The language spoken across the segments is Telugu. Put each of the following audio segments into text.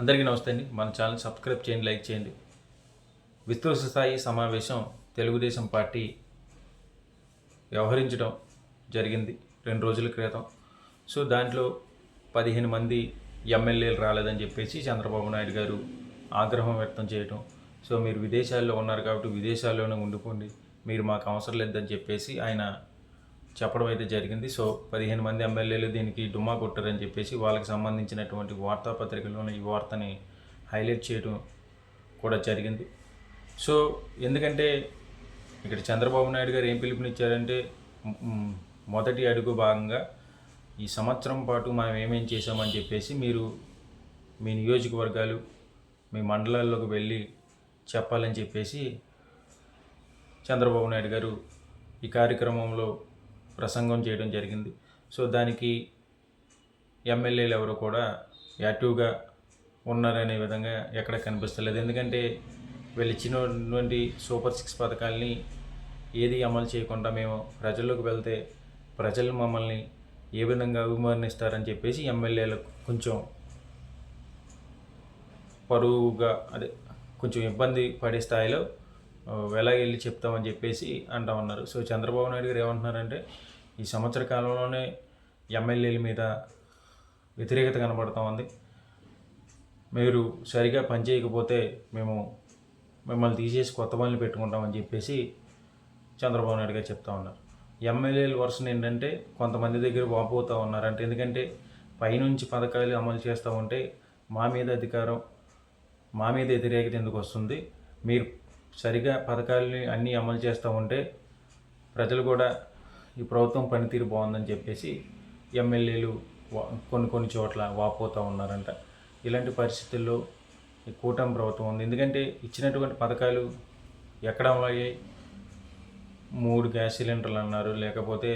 అందరికీ నమస్తే అండి. మన ఛానల్ సబ్స్క్రైబ్ చేయండి లైక్ చేయండి. విస్తృత స్థాయి సమావేశం తెలుగుదేశం పార్టీ వ్యవహరించడం జరిగింది రెండు రోజుల క్రితం. సో దాంట్లో పదిహేను మంది ఎమ్మెల్యేలు రాలేదని చెప్పేసి చంద్రబాబు నాయుడు గారు ఆగ్రహం వ్యక్తం చేయటం. సో మీరు విదేశాల్లో ఉన్నారు కాబట్టి విదేశాల్లోనే ఉండిపోండి. మీరు మాకు అవసరం లేదని చెప్పేసి ఆయన చెప్పడం అయితే జరిగింది. సో పదిహేను మంది ఎమ్మెల్యేలు దీనికి డుమ్మా కొట్టారని చెప్పేసి వాళ్ళకి సంబంధించినటువంటి వార్తాపత్రికల్లోనే ఈ వార్తని హైలైట్ చేయడం కూడా జరిగింది. సో ఎందుకంటే ఇక్కడ చంద్రబాబు నాయుడు గారు ఏం పిలుపునిచ్చారంటే మొదటి అడుగు భాగంగా ఈ సంవత్సరం పాటు మనం ఏమేం చేసామని చెప్పేసి మీరు మీ నియోజకవర్గాలు మీ మండలాల్లోకి వెళ్ళి చెప్పాలని చెప్పేసి చంద్రబాబు నాయుడు గారు ఈ కార్యక్రమంలో ప్రసంగం చేయడం జరిగింది. సో దానికి ఎమ్మెల్యేలు ఎవరు కూడా యాక్టివ్గా ఉన్నారనే విధంగా ఎక్కడ కనిపిస్తలేదు. ఎందుకంటే వీళ్ళు ఇచ్చినటువంటి సూపర్ సిక్స్ పథకాల్ని ఏది అమలు చేయకుండా మేము ప్రజల్లోకి వెళ్తే ప్రజలు మమ్మల్ని ఏ విధంగా అభిమానిస్తారని చెప్పేసి ఎమ్మెల్యేలకు కొంచెం పరువుగా అదే కొంచెం ఇబ్బంది పడే స్థాయిలో వెళ్ళి చెప్తామని చెప్పేసి అంటా ఉన్నారు. సో చంద్రబాబు నాయుడు గారు ఏమంటున్నారంటే ఈ సంవత్సర కాలంలోనే ఎమ్మెల్యేల మీద వ్యతిరేకత కనబడతా ఉంది. మీరు సరిగా పనిచేయకపోతే మేము మిమ్మల్ని తీసేసి కొత్త పనులు పెట్టుకుంటామని చెప్పేసి చంద్రబాబు నాయుడు గారు చెప్తా ఉన్నారు. ఎమ్మెల్యేల వర్షన్ ఏంటంటే కొంతమంది దగ్గర వాపోతూ ఉన్నారంటే. ఎందుకంటే పైనుంచి పథకాలు అమలు చేస్తూ ఉంటే మా మీద అధికారం మా మీద వ్యతిరేకత ఎందుకు వస్తుంది? మీరు సరిగా పథకాలని అన్నీ అమలు చేస్తూ ఉంటే ప్రజలు కూడా ఈ ప్రభుత్వం పనితీరు బాగుందని చెప్పేసి ఎమ్మెల్యేలు కొన్ని కొన్ని చోట్ల వాపోతూ ఉన్నారంట. ఇలాంటి పరిస్థితుల్లో కూటమి ప్రభుత్వం ఉంది. ఎందుకంటే ఇచ్చినటువంటి పథకాలు ఎక్కడ అమలు అయ్యాయి మూడు గ్యాస్ సిలిండర్లు అన్నారు లేకపోతే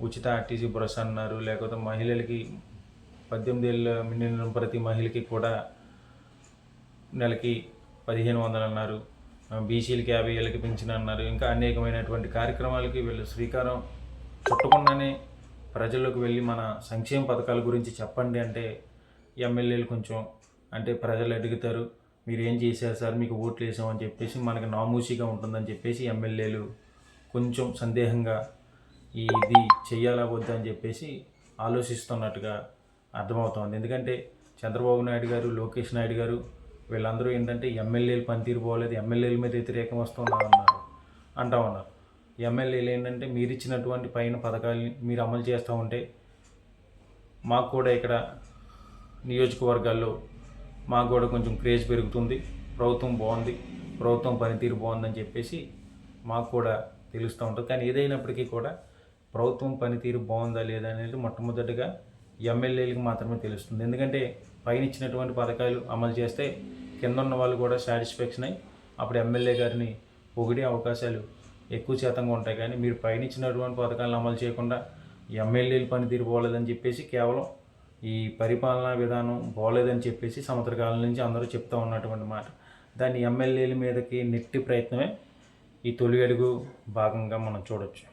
ఉచిత ఆర్టీసీ బస్ అన్నారు లేకపోతే మహిళలకి పద్దెనిమిది ఏళ్ళ నిండిన ప్రతి మహిళకి కూడా నెలకి పదిహేను వందలు అన్నారు. బీసీలకి యాభై ఏళ్ళకి పెంచిన అన్నారు. ఇంకా అనేకమైనటువంటి కార్యక్రమాలకి వీళ్ళు శ్రీకారం చుట్టకుండానే ప్రజల్లోకి వెళ్ళి మన సంక్షేమ పథకాల గురించి చెప్పండి అంటే ఎమ్మెల్యేలు కొంచెం అంటే ప్రజలు అడుగుతారు మీరు ఏం చేశారు సార్? మీకు ఓట్లు వేసామని చెప్పేసి మనకి నామూషిగా ఉంటుందని చెప్పేసి ఎమ్మెల్యేలు కొంచెం సందేహంగా ఈ ఇది చేయాలా వద్దా అని చెప్పేసి ఆలోచిస్తున్నట్టుగా అర్థమవుతోంది. ఎందుకంటే చంద్రబాబు నాయుడు గారు లోకేష్ నాయుడు గారు వీళ్ళందరూ ఏంటంటే ఎమ్మెల్యేలు పనితీరు పోలేదు ఎమ్మెల్యేల మీద వ్యతిరేకం వస్తున్నా అన్నారు. అంటా ఉన్నారు. ఎమ్మెల్యేలు ఏంటంటే మీరు ఇచ్చినటువంటి పైన పథకాలని మీరు అమలు చేస్తూ ఉంటే మాకు కూడా ఇక్కడ నియోజకవర్గాల్లో మాకు కూడా కొంచెం క్రేజ్ పెరుగుతుంది ప్రభుత్వం బాగుంది ప్రభుత్వం పనితీరు బాగుందని చెప్పేసి మాకు కూడా తెలుస్తూ ఉంటుంది. కానీ ఏదైనప్పటికీ కూడా ప్రభుత్వం పనితీరు బాగుందా లేదా అనేది మొట్టమొదటిగా ఎమ్మెల్యేలకు మాత్రమే తెలుస్తుంది. ఎందుకంటే పైన ఇచ్చినటువంటి పథకాలు అమలు చేస్తే కింద ఉన్న వాళ్ళు కూడా సాటిస్ఫాక్షన్ అయ్యి అప్పుడు ఎమ్మెల్యే గారిని పొగిడే అవకాశాలు ఎక్కువ శాతంగా ఉంటాయి. కానీ మీరు పైన ఇచ్చినటువంటి పథకాలను అమలు చేయకుండా ఎమ్మెల్యేలు పనితీరు పోలేదని చెప్పేసి కేవలం ఈ పరిపాలనా విధానం బాగోలేదని చెప్పేసి సంవత్సర కాలం నుంచి అందరూ చెప్తూ ఉన్నటువంటి మాట. దాన్ని ఎమ్మెల్యేల మీదకి నెట్టి ప్రయత్నమే ఈ తొలి అడుగు భాగంగా మనం చూడొచ్చు.